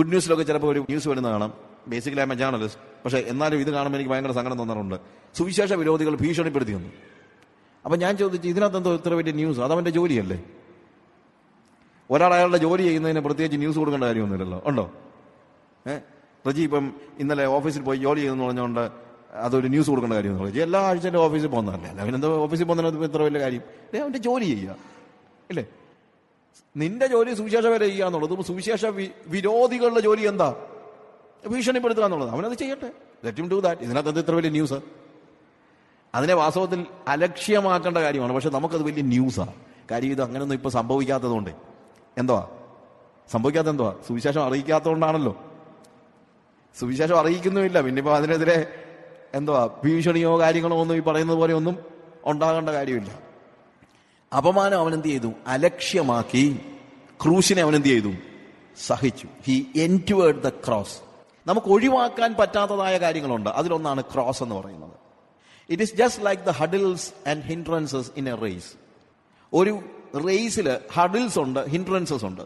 Good ന്യൂസിലൊക്കെ ചിലപ്പോൾ ഒരു news വരുന്ന കാണാം. ബേസിക്കലി എ ജേർണലിസ്റ്റ് പക്ഷേ എന്നാലും ഇത് കാണുമ്പോൾ എനിക്ക് ഭയങ്കര സങ്കടം തോന്നാറുണ്ട്. സുവിശേഷ വിരോധികൾ ഭീഷണിപ്പെടുത്തി വന്നു അപ്പം ഞാൻ ചോദിച്ചു ഇതിനകത്ത് എന്തോ ഇത്ര വലിയ ന്യൂസ് അതവന്റെ ജോലിയല്ലേ? ഒരാൾ അയാളുടെ ജോലി ചെയ്യുന്നതിന് പ്രത്യേകിച്ച് ന്യൂസ് കൊടുക്കേണ്ട കാര്യമൊന്നുമില്ലല്ലോ. ഉണ്ടോ? ഏഹ് റജി ഇപ്പം ഇന്നലെ ഓഫീസിൽ പോയി ജോലി ചെയ്തെന്ന് പറഞ്ഞുകൊണ്ട് അതൊരു ന്യൂസ് കൊടുക്കേണ്ട കാര്യമൊന്നും റജി എല്ലാ ആഴ്ചയിലും ഓഫീസിൽ പോകുന്നതല്ലേ? അവനെന്തോ ഓഫീസിൽ പോകുന്നതിന് ഇത്ര വലിയ കാര്യം. അവന്റെ ജോലി ചെയ്യുക. ഇല്ലേ? നിന്റെ ജോലി സുവിശേഷ വരെ ചെയ്യുക എന്നുള്ളത്. സുവിശേഷ വിരോധികളുടെ ജോലി എന്താ? ഭീഷണിപ്പെടുത്തുക എന്നുള്ളത്. അവനത് ചെയ്യട്ടെ. ലെറ്റ് ഡു ദാറ്റ് ഇതിനകത്ത് ഇത്ര വലിയ ന്യൂസ് അതിനെ വാസ്തവത്തിൽ അലക്ഷ്യമാക്കേണ്ട കാര്യമാണ്. പക്ഷെ നമുക്കത് വലിയ ന്യൂസാണ് കാര്യം ഇത് അങ്ങനെയൊന്നും ഇപ്പൊ സംഭവിക്കാത്തതുകൊണ്ട്. എന്തുവാ? സംഭവിക്കാത്ത എന്തുവാ? സുവിശേഷം അറിയിക്കാത്തതുകൊണ്ടാണല്ലോ. സുവിശേഷം അറിയിക്കുന്നുമില്ല. പിന്നെ ഇപ്പൊ അതിനെതിരെ എന്തുവാ? ഭീഷണിയോ കാര്യങ്ങളോ ഒന്നും ഈ പറയുന്നത് പോലെ ഒന്നും ഉണ്ടാകേണ്ട കാര്യമില്ല. അപമാനം അവൻ എന്ത് ചെയ്തു? അലക്ഷ്യമാക്കി ക്രൂശിനെ അവൻ എന്ത് ചെയ്തു? സഹിച്ചു. ഹി എന്റുവേർഡ് ദ ക്രോസ് നമുക്ക് ഒഴിവാക്കാൻ പറ്റാത്തതായ കാര്യങ്ങളുണ്ട്. അതിലൊന്നാണ് ക്രോസ് എന്ന് പറയുന്നത്. It is just like the hurdles and hindrances in a race ഒരു റേസിൽ ഹഡിൽസ് ഉണ്ട് ഹിൻഡ്രൻസസ് ഉണ്ട്.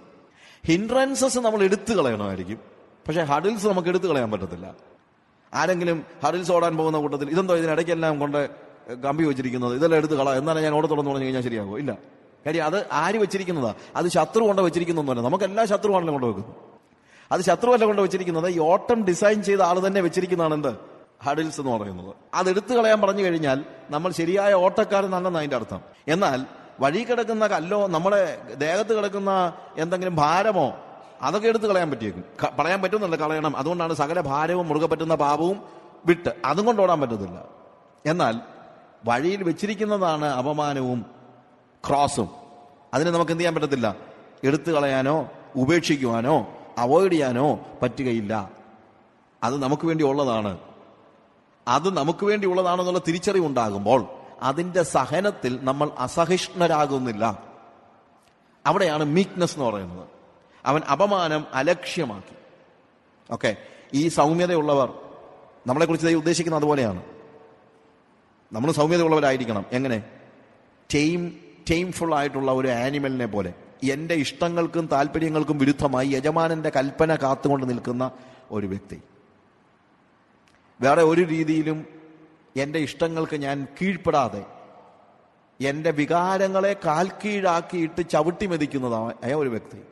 ഹിൻഡ്രൻസസ് നമ്മൾ എടുത്തു കളയണമായിരിക്കും. പക്ഷെ ഹഡിൽസ് നമുക്ക് എടുത്തു കളയാൻ പറ്റത്തില്ല. ആരെങ്കിലും ഹഡിൽസ് ഓടാൻ പോകുന്ന കൂട്ടത്തിൽ ഇതെന്തോ ഇതിനിടയ്ക്കെല്ലാം കൊണ്ട് കമ്പി വെച്ചിരിക്കുന്നത്. ഇതെല്ലാം എടുത്ത് കള. എന്നാലും ഞാൻ ഓടത്തോളം പറഞ്ഞു കഴിഞ്ഞാൽ ശരിയാകുമോ ഇല്ല. കാര്യം അത് ആര് വെച്ചിരിക്കുന്നതാ? അത് ശത്രു കൊണ്ട് വെച്ചിരിക്കുന്നൊന്നുമല്ല. നമുക്കെല്ലാ ശത്രുവാണല്ലോ കൊണ്ട് വെക്കുന്നത്. അത് ശത്രുവല്ല കൊണ്ട് വെച്ചിരിക്കുന്നത് ഈ ഓട്ടം ഡിസൈൻ ചെയ്ത ആൾ തന്നെ വെച്ചിരിക്കുന്നതാണ് എന്ത്? ഹഡിൽസ് എന്ന് പറയുന്നത്. അത് എടുത്തു കളയാൻ പറഞ്ഞു കഴിഞ്ഞാൽ നമ്മൾ ശരിയായ ഓട്ടക്കാരനാണെന്ന് അതിന്റെ അർത്ഥം. എന്നാൽ വഴി കിടക്കുന്ന കല്ലോ നമ്മുടെ ദേഹത്ത് കിടക്കുന്ന എന്തെങ്കിലും ഭാരമോ അതൊക്കെ എടുത്ത് കളയാൻ പറ്റിയേക്കും. പറയാൻ പറ്റുന്നില്ല കളയണം. അതുകൊണ്ടാണ് സകല ഭാരവും മുറുകെ പറ്റുന്ന പാപവും വിട്ട്. അതും കൊണ്ട് ഓടാൻ പറ്റത്തില്ല. എന്നാൽ വഴിയിൽ വെച്ചിരിക്കുന്നതാണ് അപമാനവും ക്രോസും. അതിനെ നമുക്ക് എന്ത് ചെയ്യാൻ പറ്റത്തില്ല? എടുത്തു കളയാനോ ഉപേക്ഷിക്കുവാനോ അവോയ്ഡ് ചെയ്യാനോ പറ്റുകയില്ല. അത് നമുക്ക് വേണ്ടി ഉള്ളതാണ്. അത് നമുക്ക് വേണ്ടി ഉള്ളതാണെന്നുള്ള തിരിച്ചറിവുണ്ടാകുമ്പോൾ അതിന്റെ സഹനത്തിൽ നമ്മൾ അസഹിഷ്ണരാകുന്നില്ല. അവിടെയാണ് മീക്നെസ് എന്ന് പറയുന്നത്. അവൻ അപമാനം അലക്ഷ്യമാക്കി. ഓക്കെ ഈ സൗമ്യതയുള്ളവർ നമ്മളെക്കുറിച്ച് ഉദ്ദേശിക്കുന്നത് അതുപോലെയാണ്. നമ്മൾ സൗമ്യതയുള്ളവരായിരിക്കണം. എങ്ങനെ? ടൈം ടൈംഫുൾ ആയിട്ടുള്ള ഒരു ആനിമലിനെ പോലെ. എന്റെ ഇഷ്ടങ്ങൾക്കും താല്പര്യങ്ങൾക്കും വിരുദ്ധമായി യജമാനന്റെ കൽപ്പന കാത്തുകൊണ്ട് നിൽക്കുന്ന ഒരു വ്യക്തി. വേറെ ഒരു രീതിയിലും എന്റെ ഇഷ്ടങ്ങൾക്ക് ഞാൻ കീഴ്പ്പെടാതെ എന്റെ വികാരങ്ങളെ കാൽക്കീഴാക്കിയിട്ട് ചവിട്ടി മെതിക്കുന്നതായ ഒരു വ്യക്തി.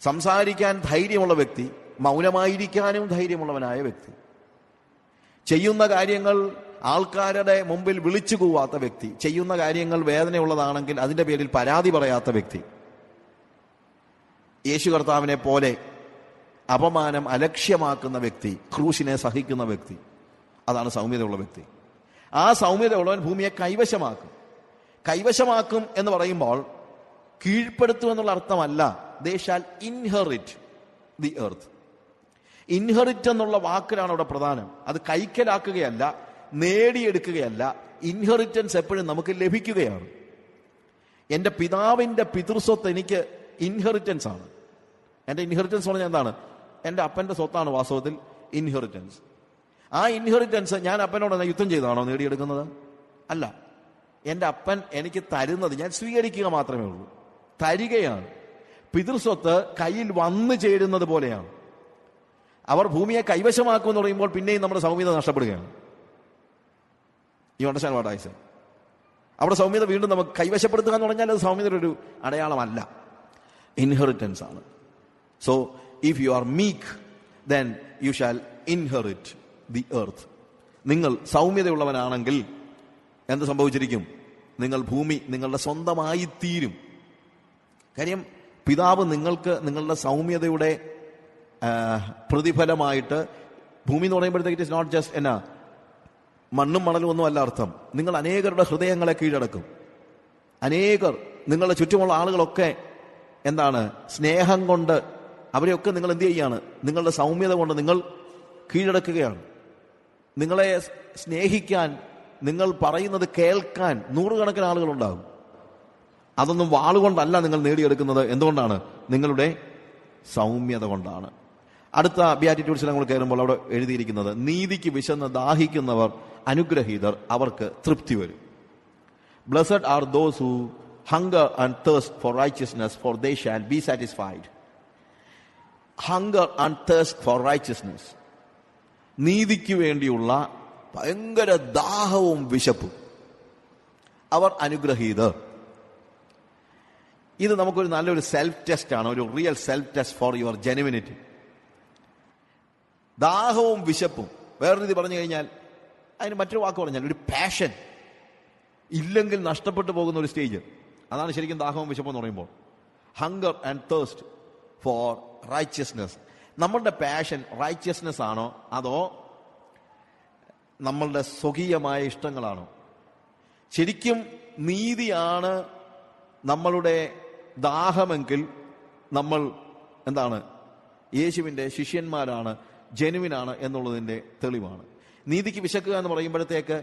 സംസാരിക്കാൻ ധൈര്യമുള്ള വ്യക്തി മൗനമായിരിക്കാനും ധൈര്യമുള്ളവനായ വ്യക്തി. ചെയ്യുന്ന കാര്യങ്ങൾ ആൾക്കാരുടെ മുമ്പിൽ വിളിച്ചു കൂവാത്ത വ്യക്തി ചെയ്യുന്ന കാര്യങ്ങൾ വേദനയുള്ളതാണെങ്കിൽ അതിന്റെ പേരിൽ പരാതി പറയാത്ത വ്യക്തി. യേശു കർത്താവിനെ പോലെ അപമാനം അലക്ഷ്യമാക്കുന്ന വ്യക്തി ക്രൂശിനെ സഹിക്കുന്ന വ്യക്തി അതാണ് സൗമ്യതയുള്ള വ്യക്തി. ആ സൗമ്യതയുള്ളവൻ ഭൂമിയെ കൈവശമാക്കും. കൈവശമാക്കും എന്ന് പറയുമ്പോൾ കീഴ്പ്പെടുത്തും എന്നുള്ള അർത്ഥമല്ല. They shall inherit the earth. Inherit എന്നുള്ള വാക്കിലാണ് അവിടെ പ്രധാനം. അത് കൈക്കലാക്കുകയല്ല നേടിയെടുക്കുകയല്ല ഇൻഹെറിറ്റൻസ് എപ്പോഴും നമുക്ക് ലഭിക്കുകയാണ്. എന്റെ പിതാവിന്റെ പിതൃസ്വത്ത് എനിക്ക് ഇൻഹെറിറ്റൻസ് ആണ്. എന്റെ ഇൻഹെറിറ്റൻസ് പറഞ്ഞാൽ എന്താണ്? എന്റെ അപ്പന്റെ സ്വത്താണ് വാസ്തവത്തിൽ ഇൻഹെറിറ്റൻസ് ആ ഇൻഹെറിറ്റൻസ് ഞാൻ അപ്പനോട് യുദ്ധം ചെയ്താണോ നേടിയെടുക്കുന്നത്? അല്ല. എന്റെ അപ്പൻ എനിക്ക് തരുന്നത് ഞാൻ സ്വീകരിക്കുക മാത്രമേ ഉള്ളൂ. തരികയാണ്. പിതൃസ്വത്ത് കയ്യിൽ വന്നു ചേരുന്നത് പോലെയാണ്. അവർ ഭൂമിയെ കൈവശമാക്കുമെന്ന് പറയുമ്പോൾ പിന്നെയും നമ്മുടെ സൗമ്യത നഷ്ടപ്പെടുകയാണ്. ഈ അണ്ടർസ്റ്റാൻഡ് വാട്ട് ഐ സേ അവിടെ സൗമ്യത വീണ്ടും നമുക്ക് കൈവശപ്പെടുത്തുക എന്ന് പറഞ്ഞാൽ അത് സൗമ്യതയുടെ ഒരു അടയാളമല്ല. ഇൻഹെറിറ്റൻസ് ആണ്. So if you are meek then you shall inherit the earth നിങ്ങൾ സൗമ്യതയുള്ളവനാണെങ്കിൽ എന്ത് സംഭവിച്ചിരിക്കും? നിങ്ങൾ ഭൂമി നിങ്ങളുടെ സ്വന്തമായി തീരും. കാര്യം പിതാവ് നിങ്ങൾക്ക് നിങ്ങളുടെ സൗമ്യതയുടെ പ്രതിഫലമായിട്ട് ഭൂമി എന്ന് പറയുമ്പോഴത്തേക്ക് ഇറ്റ് ഇസ് നോട്ട് ജസ്റ്റ് എന്നാ മണ്ണും മണലും ഒന്നും അല്ല അർത്ഥം. നിങ്ങൾ അനേകരുടെ ഹൃദയങ്ങളെ കീഴടക്കും. അനേകർ നിങ്ങളുടെ ചുറ്റുമുള്ള ആളുകളൊക്കെ എന്താണ്? സ്നേഹം കൊണ്ട് അവരെയൊക്കെ നിങ്ങൾ എന്ത് ചെയ്യാണ്? നിങ്ങളുടെ സൗമ്യത കൊണ്ട് നിങ്ങൾ കീഴടക്കുകയാണ്. നിങ്ങളെ സ്നേഹിക്കാൻ നിങ്ങൾ പറയുന്നത് കേൾക്കാൻ നൂറുകണക്കിന് ആളുകളുണ്ടാകും. അതൊന്നും വാളുകൊണ്ടല്ല നിങ്ങൾ നേടിയെടുക്കുന്നത്. എന്തുകൊണ്ടാണ്? നിങ്ങളുടെ സൗമ്യത കൊണ്ടാണ്. അടുത്ത ബിയാറ്റിറ്റ്യൂഡ്സിൽ നമ്മൾ കയറുമ്പോൾ അവിടെ എഴുതിയിരിക്കുന്നത് നീതിക്ക് വിശന്ന് ദാഹിക്കുന്നവർ അനുഗ്രഹീതർ അവർക്ക് തൃപ്തി വരും. Blessed are those who hunger and thirst for righteousness for they shall be satisfied hunger and thirst for righteousness നീതിക്ക് വേണ്ടിയുള്ള ഭയങ്കര ദാഹവും വിശപ്പും. അവർ അനുഗ്രഹീതർ. ഇത് നമുക്കൊരു നല്ലൊരു സെൽഫ് ടെസ്റ്റ് ആണ് ഒരു real self test for your genuinity ദാഹവും വിശപ്പും. വേറൊരു രീതി പറഞ്ഞു കഴിഞ്ഞാൽ അതിന് മറ്റൊരു വാക്ക് പറഞ്ഞാൽ ഒരു പാഷൻ ഇല്ലെങ്കിൽ നഷ്ടപ്പെട്ടു പോകുന്ന ഒരു സ്റ്റേജ് അതാണ് ശരിക്കും ദാഹവും വിശപ്പും എന്ന് പറയുമ്പോൾ. Hunger and thirst for righteousness നമ്മളുടെ പാഷൻ റൈച്ചസ്നെസ് ആണോ? അതോ നമ്മളുടെ സ്വകീയമായ ഇഷ്ടങ്ങളാണോ? ശരിക്കും നീതിയാണ് നമ്മളുടെ ദാഹമെങ്കിൽ നമ്മൾ എന്താണ്? യേശുവിന്റെ ശിഷ്യന്മാരാണ് ജനുവിനാണ് എന്നുള്ളതിന്റെ തെളിവാണ്. നീതിക്ക് വിശക്കുക എന്ന് പറയുമ്പോഴത്തേക്ക്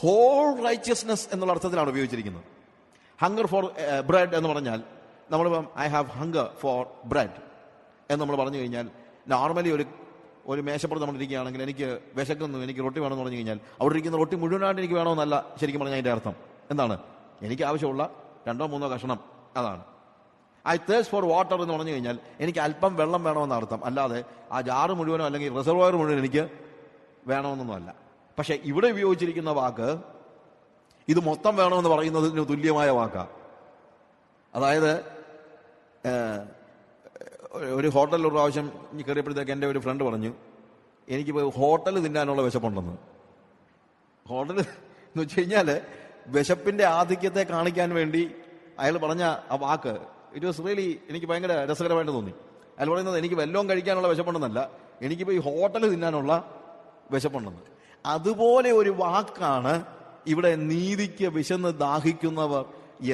ഹോൾ റൈറ്റിയസ്നെസ് എന്നുള്ള അർത്ഥത്തിലാണ് ഉപയോഗിച്ചിരിക്കുന്നത്. ഹങ്കർ ഫോർ ബ്രെഡ് എന്ന് പറഞ്ഞാൽ നമ്മളിപ്പം I have hunger for bread എന്ന് നമ്മൾ പറഞ്ഞു കഴിഞ്ഞാൽ നോർമലി ഒരു ഒരു മേശപ്പുറത്ത് നമ്മൾ ഇരിക്കുകയാണെങ്കിൽ എനിക്ക് വിശക്കുന്നു എനിക്ക് റൊട്ടി വേണമെന്ന് പറഞ്ഞു കഴിഞ്ഞാൽ അവിടെ ഇരിക്കുന്ന റൊട്ടി മുഴുവനായിട്ട് എനിക്ക് വേണമെന്നല്ല ശരിക്കും പറഞ്ഞാൽ അതിന്റെ അർത്ഥം. എന്താണ്? എനിക്ക് ആവശ്യമുള്ള രണ്ടോ മൂന്നോ കഷണം അതാണ്. ഐ തേഴ്സ് ഫോർ വാട്ടർ എന്ന് പറഞ്ഞു കഴിഞ്ഞാൽ എനിക്ക് അല്പം വെള്ളം വേണമെന്ന അർത്ഥം. അല്ലാതെ ആ ജാറ് മുഴുവനോ അല്ലെങ്കിൽ റിസർവോയർ മുഴുവൻ എനിക്ക് വേണമെന്നൊന്നുമല്ല. പക്ഷെ ഇവിടെ ഉപയോഗിച്ചിരിക്കുന്ന വാക്ക് ഇത് മൊത്തം വേണമെന്ന് പറയുന്നതിന് തുല്യമായ വാക്കാണ് അതായത് ഒരു ഹോട്ടലിൽ ഒരു പ്രാവശ്യം കയറിയപ്പോഴത്തേക്ക് എന്റെ ഒരു ഫ്രണ്ട് പറഞ്ഞു എനിക്ക് ഹോട്ടൽ തിന്നാനുള്ള വിശപ്പുണ്ടെന്ന്. ഹോട്ടൽ എന്ന് വെച്ച് കഴിഞ്ഞാൽ വിശപ്പിന്റെ ആധിക്യത്തെ കാണിക്കാൻ വേണ്ടി അയാൾ പറഞ്ഞ ആ വാക്ക് ഇറ്റ് വാസ് റിയലി എനിക്ക് ഭയങ്കര രസകരമായിട്ട് തോന്നി. അയാൾ പറയുന്നത് എനിക്ക് വല്ലതും കഴിക്കാനുള്ള വിശപ്പുണ്ടെന്നല്ല എനിക്കിപ്പോൾ ഈ ഹോട്ടൽ തിന്നാനുള്ള വിശപ്പുണ്ടെന്ന്. അതുപോലെ ഒരു വാക്കാണ് ഇവിടെ നീതിക്ക് വിശന്ന് ദാഹിക്കുന്നവർ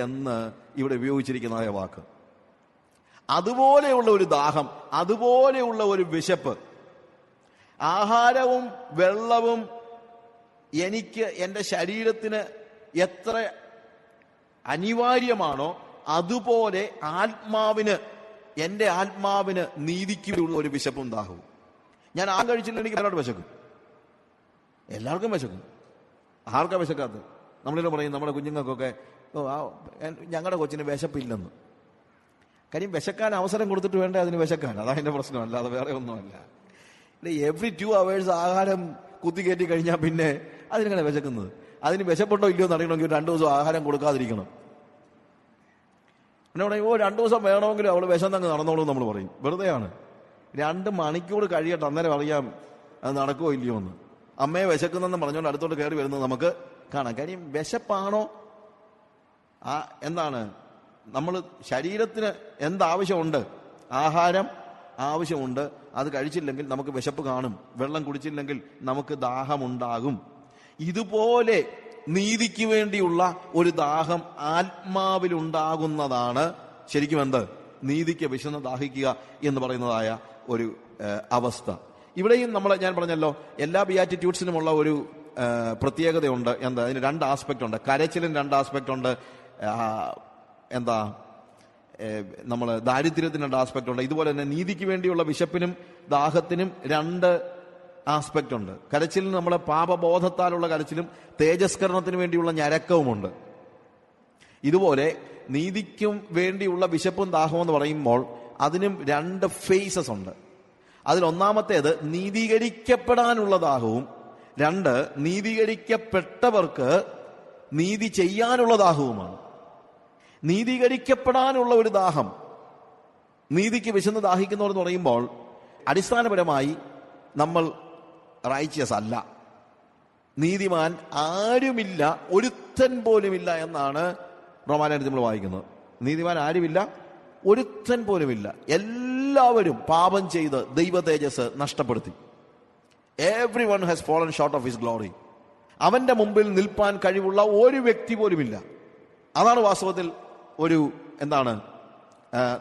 എന്ന് ഇവിടെ ഉപയോഗിച്ചിരിക്കുന്നതായ വാക്ക്. അതുപോലെയുള്ള ഒരു ദാഹം അതുപോലെയുള്ള ഒരു വിശപ്പ്. ആഹാരവും വെള്ളവും എനിക്ക് എന്റെ ശരീരത്തിന് എത്ര അനിവാര്യമാണോ അതുപോലെ ആത്മാവിന് എന്റെ ആത്മാവിന് നീതിക്കുള്ള ഒരു വിശപ്പും ദാഹവും. ഞാൻ ആ കഴിച്ചില്ല എനിക്ക് വിശക്കും. എല്ലാവർക്കും വിശക്കും. ആർക്കാ വിശക്കാത്തത്? നമ്മളിലും പറയും നമ്മുടെ കുഞ്ഞുങ്ങൾക്കൊക്കെ "ഓ, ആ, എൻ- ഞങ്ങളുടെ കൊച്ചിന് വിശപ്പില്ലെന്ന്. കാര്യം വിശക്കാൻ അവസരം കൊടുത്തിട്ട് വേണ്ട അതിന് വിശക്കാൻ? അതാ എന്റെ പ്രശ്നമല്ല അല്ലാതെ വേറെ ഒന്നുമല്ല. എവറി ടു അവേഴ്സ് ആഹാരം കുത്തിക്കയറ്റി കഴിഞ്ഞാൽ പിന്നെ അതിനെങ്ങനെ വിശക്കുന്നത്? അതിന് വിശപ്പുണ്ടോ ഇല്ലയോ എന്ന് അറിയണമെങ്കിൽ രണ്ടു ദിവസം ആഹാരം കൊടുക്കാതിരിക്കണം. എന്നെ പറയും ഓ രണ്ടു ദിവസം വേണമെങ്കിലും അവൾ വിശന്നങ്ങ് നടന്നോളൂ നമ്മൾ പറയും. വെറുതെയാണ്. രണ്ട് മണിക്കൂർ കഴിയട്ടെ അന്നേരം അറിയാം അത് നടക്കുമോ ഇല്ലയോ എന്ന്. അമ്മയെ വിശക്കുന്നെന്ന് പറഞ്ഞുകൊണ്ട് അടുത്തോട്ട് കയറി വരുന്നത് നമുക്ക് കാണാം. കാര്യം വിശപ്പാണോ? ആ എന്താണ്? നമ്മൾ ശരീരത്തിന് എന്താവശ്യമുണ്ട്? ആഹാരം ആവശ്യമുണ്ട്. അത് കഴിച്ചില്ലെങ്കിൽ നമുക്ക് വിശപ്പ് കാണും. വെള്ളം കുടിച്ചില്ലെങ്കിൽ നമുക്ക് ദാഹമുണ്ടാകും. ഇതുപോലെ നീതിക്ക് വേണ്ടിയുള്ള ഒരു ദാഹം ആത്മാവിലുണ്ടാകുന്നതാണ് ശരിക്കും എന്ത്? നീതിക്ക് വിശന്ന് ദാഹിക്കുക എന്ന് പറയുന്നതായ ഒരു അവസ്ഥ. ഇവിടെയും നമ്മൾ ഞാൻ പറഞ്ഞല്ലോ എല്ലാ ബിയാറ്റിറ്റ്യൂഡ്സിനുമുള്ള ഒരു പ്രത്യേകതയുണ്ട്. എന്താ അതിന് രണ്ട് ആസ്പെക്ട് ഉണ്ട്. കരച്ചിലിന് രണ്ട് ആസ്പെക്ട് ഉണ്ട്. എന്താ നമ്മൾ ദാരിദ്ര്യത്തിന് രണ്ട് ആസ്പെക്ട് ഉണ്ട്. ഇതുപോലെ തന്നെ നീതിക്ക് വേണ്ടിയുള്ള വിശപ്പിനും ദാഹത്തിനും രണ്ട് ആസ്പെക്ട് ഉണ്ട്. കരച്ചിലിന് നമ്മളെ പാപബോധത്താലുള്ള കരച്ചിലും തേജസ്കരണത്തിന് വേണ്ടിയുള്ള ഞരക്കവുമുണ്ട്. ഇതുപോലെ നീതിക്കും വേണ്ടിയുള്ള വിശപ്പും ദാഹവും എന്ന് പറയുമ്പോൾ അതിനും രണ്ട് ഫേസസ് ഉണ്ട്. അതിൽ ഒന്നാമത്തേത് നീതീകരിക്കപ്പെടാനുള്ള ദാഹവും രണ്ട് നീതീകരിക്കപ്പെട്ടവർക്ക് നീതി ചെയ്യാനുള്ള ദാഹവുമാണ് നീതീകരിക്കപ്പെടാനുള്ള ഒരു ദാഹം നീതിക്ക് വിശന്ന് ദാഹിക്കുന്നവർ എന്ന് പറയുമ്പോൾ അടിസ്ഥാനപരമായി നമ്മൾ റൈച്ചിയസ് അല്ല. നീതിമാൻ ആരുമില്ല ഒരുത്തൻ പോലുമില്ല എന്നാണ് റോമാലയത്തിൽ നമ്മൾ വായിക്കുന്നത്. നീതിമാൻ ആരുമില്ല ഒരുത്തൻ പോലുമില്ല. എല്ലാവരും പാപം ചെയ്ത് ദൈവ തേജസ് നഷ്ടപ്പെടുത്തി. Everyone has fallen short of his glory അവന്റെ മുമ്പിൽ നിൽപ്പാൻ കഴിവുള്ള ഒരു വ്യക്തി പോലുമില്ല. അതാണ് വാസ്തവത്തിൽ ഒരു എന്താണ്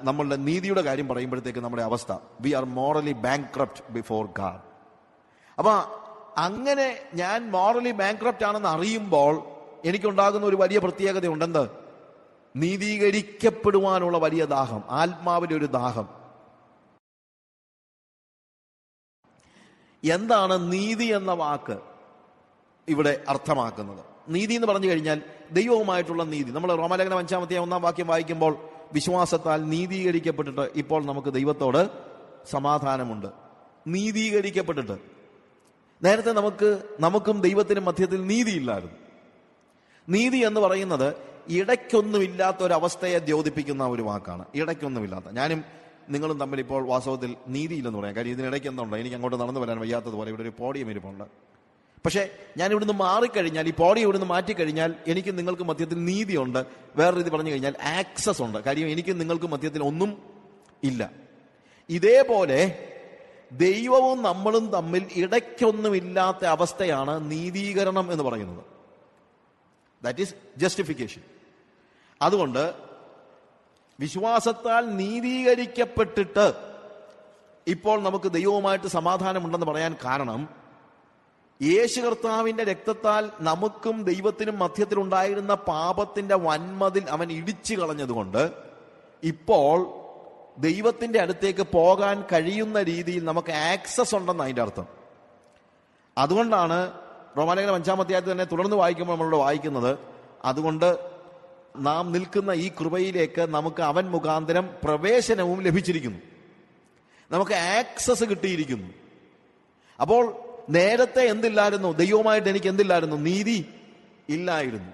നമ്മളുടെ നീതിയുടെ കാര്യം പറയുമ്പോഴത്തേക്ക് നമ്മുടെ അവസ്ഥ. We are morally bank before God അപ്പൊ അങ്ങനെ ഞാൻ മോറലി ബാങ്ക് ആണെന്ന് അറിയുമ്പോൾ എനിക്കുണ്ടാകുന്ന ഒരു വലിയ പ്രത്യേകത ഉണ്ടെന്ത് നീതീകരിക്കപ്പെടുവാനുള്ള വലിയ ദാഹം ആത്മാവിന്റെ ഒരു ദാഹം. എന്താണ് നീതി എന്ന വാക്ക് ഇവിടെ അർത്ഥമാക്കുന്നത്? നീതി എന്ന് പറഞ്ഞു കഴിഞ്ഞാൽ ദൈവവുമായിട്ടുള്ള നീതി. നമ്മൾ റോമാലേഖനം അഞ്ചാമത്തെ ഒന്നാം വാക്യം വായിക്കുമ്പോൾ വിശ്വാസത്താൽ നീതീകരിക്കപ്പെട്ടിട്ട് ഇപ്പോൾ നമുക്ക് ദൈവത്തോട് സമാധാനമുണ്ട്. നീതീകരിക്കപ്പെട്ടിട്ട്. നേരത്തെ നമുക്ക് നമുക്കും ദൈവത്തിനും മധ്യത്തിൽ നീതിയില്ലായിരുന്നു. നീതി എന്ന് പറയുന്നത് ഇടയ്ക്കൊന്നുമില്ലാത്ത ഒരു അവസ്ഥയെ ദ്യോതിപ്പിക്കുന്ന ഒരു വാക്കാണ്. ഇടയ്ക്കൊന്നുമില്ലാത്ത. ഞാനും നിങ്ങളും തമ്മിൽ ഇപ്പോൾ വാസ്തവത്തിൽ നീതിയില്ലെന്ന് പറയാം. കാര്യം ഇതിനിടയ്ക്ക് എന്തുണ്ട്? എനിക്ക് അങ്ങോട്ട് നടന്നു വരാൻ വയ്യാത്തതുപോലെ ഇവിടെ ഒരു പോഡിയം ഇരിപ്പുണ്ട്. പക്ഷേ ഞാൻ ഇവിടുന്ന് മാറിക്കഴിഞ്ഞാൽ ഈ പോഡിയം ഇവിടുന്ന് മാറ്റിക്കഴിഞ്ഞാൽ എനിക്ക് നിങ്ങൾക്ക് മധ്യത്തിൽ നീതിയുണ്ട്. വേറെ രീതി പറഞ്ഞു കഴിഞ്ഞാൽ ആക്സസ് ഉണ്ട്. കാര്യം എനിക്ക് നിങ്ങൾക്ക് മധ്യത്തിൽ ഒന്നും ഇല്ല. ഇതേപോലെ ദൈവവും നമ്മളും തമ്മിൽ ഇടയ്ക്കൊന്നുമില്ലാത്ത അവസ്ഥയാണ് നീതീകരണം എന്ന് പറയുന്നത്. ദാറ്റ് ഈസ് ജസ്റ്റിഫിക്കേഷൻ അതുകൊണ്ട് വിശ്വാസത്താൽ നീതീകരിക്കപ്പെട്ടിട്ട് ഇപ്പോൾ നമുക്ക് ദൈവവുമായിട്ട് സമാധാനമുണ്ടെന്ന് പറയാൻ കാരണം യേശു കർത്താവിന്റെ രക്തത്താൽ നമുക്കും ദൈവത്തിനും മധ്യത്തിലുണ്ടായിരുന്ന പാപത്തിന്റെ വന്മതിൽ അവൻ ഇടിച്ചു കളഞ്ഞതുകൊണ്ട് ഇപ്പോൾ ദൈവത്തിന്റെ അടുത്തേക്ക് പോകാൻ കഴിയുന്ന രീതിയിൽ നമുക്ക് ആക്സസ് ഉണ്ടെന്ന് അതിന്റെ അർത്ഥം. അതുകൊണ്ടാണ് റോമാലയുടെ അഞ്ചാം അധ്യായത്തിൽ തന്നെ തുടർന്ന് വായിക്കുമ്പോൾ നമ്മളോട് വായിക്കുന്നത് അതുകൊണ്ട് നാം നിൽക്കുന്ന ഈ കൃപയിലേക്ക് നമുക്ക് അവൻ മുഖാന്തരം പ്രവേശനവും ലഭിച്ചിരിക്കുന്നു. നമുക്ക് ആക്സസ് കിട്ടിയിരിക്കുന്നു. അപ്പോൾ നേരത്തെ എന്തില്ലായിരുന്നു? ദൈവമായിട്ട് എനിക്ക് എന്തില്ലായിരുന്നു? നീതി ഇല്ലായിരുന്നു.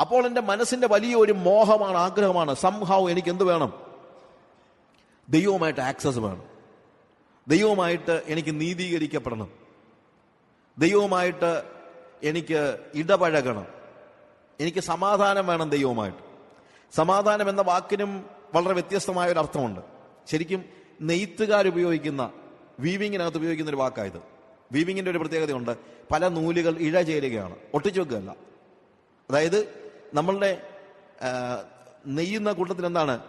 അപ്പോൾ എന്റെ മനസ്സിന്റെ വലിയൊരു മോഹമാണ് ആഗ്രഹമാണ്. സംഹാവ് എനിക്ക് എന്ത് വേണം? ദൈവവുമായിട്ട് ആക്സസ് വേണം. ദൈവവുമായിട്ട് എനിക്ക് നീതീകരിക്കപ്പെടണം. ദൈവവുമായിട്ട് എനിക്ക് ഇടപഴകണം. എനിക്ക് സമാധാനം വേണം ദൈവവുമായിട്ട്. സമാധാനം എന്ന വാക്കിനും വളരെ വ്യത്യസ്തമായ ഒരു അർത്ഥമുണ്ട്. ശരിക്കും നെയ്ത്തുകാർ ഉപയോഗിക്കുന്ന വീവിങ്ങിനകത്ത് ഉപയോഗിക്കുന്ന ഒരു വാക്കായത് വീവിങ്ങിന്റെ ഒരു പ്രത്യേകതയുണ്ട്. പല നൂലുകൾ ഇഴ ചേരുകയാണ്. ഒട്ടിച്ചു വെക്കുകയല്ല. അതായത് നമ്മളുടെ നെയ്യുന്ന കൂട്ടത്തിൽ എന്താണ്?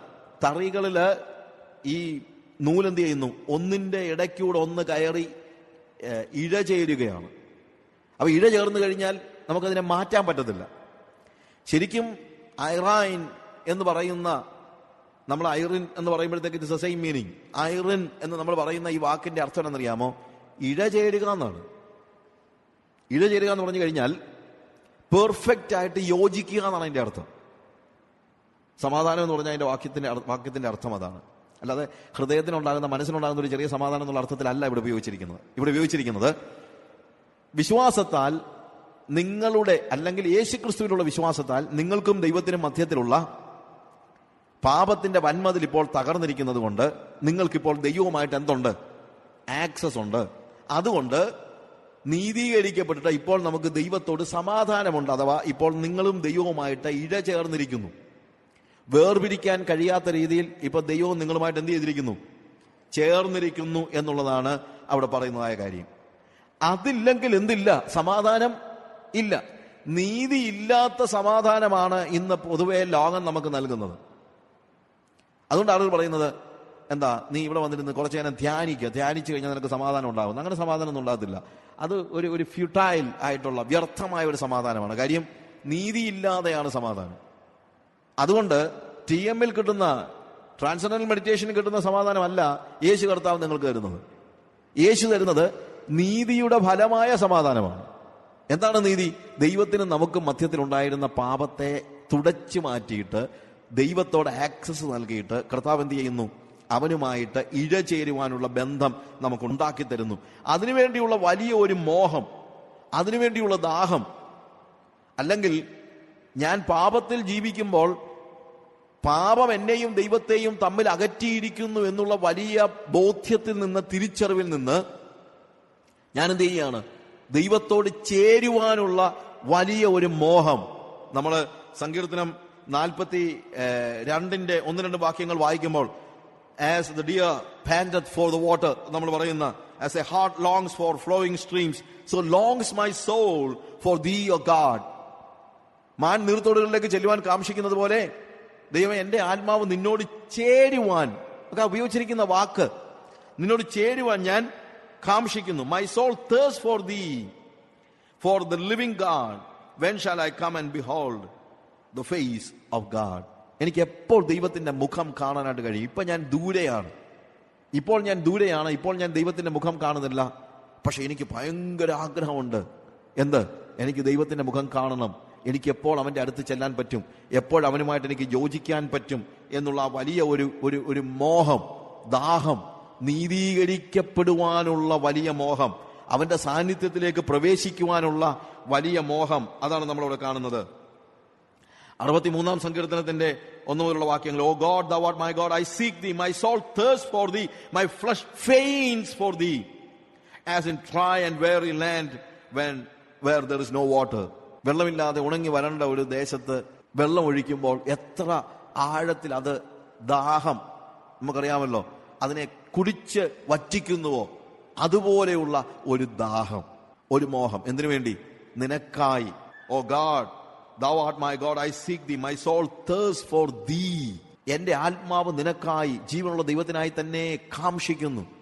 തറികളിൽ ഈ നൂലെന്ത് ചെയ്യുന്നു? ഒന്നിന്റെ ഇടയ്ക്കൂടെ ഒന്ന് കയറി ഇഴ ചേരുകയാണ്. അപ്പൊ ഇഴ ചേർന്ന് കഴിഞ്ഞാൽ നമുക്കതിനെ മാറ്റാൻ പറ്റത്തില്ല. ശരിക്കും ഐറൈൻ എന്ന് പറയുന്ന നമ്മൾ ഐറിൻ എന്ന് പറയുമ്പോഴത്തേക്ക് ഇറ്റ്സ് എ സെയിം മീനിങ് ഐറിൻ എന്ന് നമ്മൾ പറയുന്ന ഈ വാക്കിന്റെ അർത്ഥം എന്നറിയാമോ ഇഴ ചേരുക എന്നാണ്. ഇഴ ചേരുക എന്ന് പറഞ്ഞു കഴിഞ്ഞാൽ പെർഫെക്റ്റ് ആയിട്ട് യോജിക്കുക എന്നാണ് അതിന്റെ അർത്ഥം. സമാധാനം എന്ന് പറഞ്ഞാൽ അതിന്റെ വാക്യത്തിന്റെ വാക്യത്തിന്റെ അർത്ഥം അതാണ്. അല്ലാതെ ഹൃദയത്തിനുണ്ടാകുന്ന മനസ്സിനുണ്ടാകുന്ന ഒരു ചെറിയ സമാധാനം എന്നുള്ള അർത്ഥത്തിലല്ല ഇവിടെ ഉപയോഗിച്ചിരിക്കുന്നത്. ഇവിടെ ഉപയോഗിച്ചിരിക്കുന്നത് വിശ്വാസത്താൽ നിങ്ങളുടെ അല്ലെങ്കിൽ യേശുക്രിസ്തുവിലുള്ള വിശ്വാസത്താൽ നിങ്ങൾക്കും ദൈവത്തിനും മധ്യത്തിലുള്ള പാപത്തിന്റെ വന്മതിൽ ഇപ്പോൾ തകർന്നിരിക്കുന്നത് കൊണ്ട് നിങ്ങൾക്കിപ്പോൾ ദൈവവുമായിട്ട് എന്തുണ്ട്? ആക്സസ് ഉണ്ട്. അതുകൊണ്ട് നീതീകരിക്കപ്പെട്ടിട്ട് ഇപ്പോൾ നമുക്ക് ദൈവത്തോട് സമാധാനമുണ്ട് അഥവാ ഇപ്പോൾ നിങ്ങളും ദൈവവുമായിട്ട് ഇഴ ചേർന്നിരിക്കുന്നു വേർപിരിക്കാൻ കഴിയാത്ത രീതിയിൽ ഇപ്പോൾ ദൈവവും നിങ്ങളുമായിട്ട് എന്ത് ചെയ്തിരിക്കുന്നു? ചേർന്നിരിക്കുന്നു എന്നുള്ളതാണ് അവിടെ പറയുന്നതായ കാര്യം. അതില്ലെങ്കിൽ എന്തില്ല? സമാധാനം ഇല്ല. നീതിയില്ലാത്ത സമാധാനമാണ് ഇന്ന് പൊതുവെ ലോകം നമുക്ക് നൽകുന്നത്. അതുകൊണ്ട് ആളുകൾ പറയുന്നത് എന്താ നീ ഇവിടെ വന്നിരുന്ന് കുറച്ച് നേരം ധ്യാനിക്കുക. ധ്യാനിച്ചു കഴിഞ്ഞാൽ നിനക്ക് സമാധാനം ഉണ്ടാകും. അങ്ങനെ സമാധാനം ഒന്നും ഉണ്ടാകത്തില്ല. അത് ഒരു ഒരു ഫ്യൂട്ടൈൽ ആയിട്ടുള്ള വ്യർത്ഥമായ ഒരു സമാധാനമാണ്. കാര്യം നീതിയില്ലാതെയാണ് സമാധാനം. അതുകൊണ്ട് ടി എമ്മിൽ കിട്ടുന്ന ട്രാൻസ്ജെൻഡറൽ മെഡിറ്റേഷനിൽ കിട്ടുന്ന സമാധാനമല്ല യേശു കർത്താവ് നിങ്ങൾക്ക് തരുന്നത്. യേശു തരുന്നത് നീതിയുടെ ഫലമായ സമാധാനമാണ്. എന്താണ് നീതി? ദൈവത്തിന് നമുക്ക് മധ്യത്തിലുണ്ടായിരുന്ന പാപത്തെ തുടച്ചു മാറ്റിയിട്ട് ദൈവത്തോട് ആക്സസ് നൽകിയിട്ട് കർത്താവ് എന്ത് ചെയ്യുന്നു? അവനുമായിട്ട് ഇഴ ചേരുവാനുള്ള ബന്ധം നമുക്ക് ഉണ്ടാക്കി തരുന്നു. അതിനുവേണ്ടിയുള്ള വലിയ ഒരു മോഹം അതിനുവേണ്ടിയുള്ള ദാഹം. അല്ലെങ്കിൽ ഞാൻ പാപത്തിൽ ജീവിക്കുമ്പോൾ പാപം എന്നെയും ദൈവത്തെയും തമ്മിൽ അകറ്റിയിരിക്കുന്നു എന്നുള്ള വലിയ ബോധ്യത്തിൽ നിന്ന് തിരിച്ചറിവിൽ നിന്ന് ഞാൻ എന്ത് ചെയ്യുകയാണ്? ദൈവത്തോട് ചേരുവാനുള്ള വലിയ ഒരു മോഹം. നമ്മൾ സങ്കീർത്തനം നാൽപ്പത്തി രണ്ടിന്റെ ഒന്ന് രണ്ട് വാക്യങ്ങൾ വായിക്കുമ്പോൾ as the deer pant for the water നമ്മൾ പറയുന്ന as a hart longs for flowing streams so longs my soul for thee O God മാൻ നീർത്തോടുകളിലേക്ക് ചെല്ലുവാൻ കാക്ഷിക്കുന്നത് പോലെ ദൈവം എന്റെ ആത്മാവ് നിന്നോട് ചേരുവാൻ ഒക്കെ ഉപയോഗിച്ചിരിക്കുന്ന വാക്ക് നിന്നോട് ചേരുവാൻ ഞാൻ കാക്ഷിക്കുന്നു. My soul thirsts for thee for the living God when shall I come and behold the face of God എനിക്ക് എപ്പോൾ ദൈവത്തിന്റെ മുഖം കാണാനായിട്ട് കഴിയും? ഇപ്പൊ ഞാൻ ദൂരെയാണ്. ഇപ്പോൾ ഞാൻ ദൂരെയാണ്. ഇപ്പോൾ ഞാൻ ദൈവത്തിന്റെ മുഖം കാണുന്നില്ല. പക്ഷെ എനിക്ക് ഭയങ്കര ആഗ്രഹമുണ്ട്. എന്ത്? എനിക്ക് ദൈവത്തിന്റെ മുഖം കാണണം. എനിക്ക് എപ്പോൾ അവന്റെ അടുത്ത് ചെല്ലാൻ പറ്റും? എപ്പോൾ അവനുമായിട്ട് എനിക്ക് യോജിക്കാൻ പറ്റും? എന്നുള്ള ആ വലിയ ഒരു ഒരു ഒരു മോഹം ദാഹം നീതീകരിക്കപ്പെടുവാനുള്ള വലിയ മോഹം അവന്റെ സാന്നിധ്യത്തിലേക്ക് പ്രവേശിക്കുവാനുള്ള വലിയ മോഹം അതാണ് നമ്മളിവിടെ കാണുന്നത്. അറുപത്തിമൂന്നാം സങ്കീർത്തനത്തിന്റെ ഒന്നു മുതലുള്ള വാക്യങ്ങൾ O God the what my God I seek thee my soul thirsts for thee my flesh faints for thee as in dry and weary in land when where there is no water വെള്ളമില്ലാതെ ഉണങ്ങി വരേണ്ട ഒരു ദേശത്ത് വെള്ളം ഒഴിക്കുമ്പോൾ എത്ര ആഴത്തിൽ അത് ദാഹം. നമുക്കറിയാമല്ലോ അതിനെ കുടിച്ച് വറ്റിക്കുന്നുവോ? അതുപോലെയുള്ള ഒരു ദാഹം ഒരു മോഹം. എന്തിനു വേണ്ടി? നിനക്കായി. O God art my God I seek thee my soul thirsts for thee എന്റെ ആത്മാവ് നിനക്കായി ജീവനുള്ള ദൈവത്തിനായി തന്നെ കാംക്ഷിക്കുന്നു.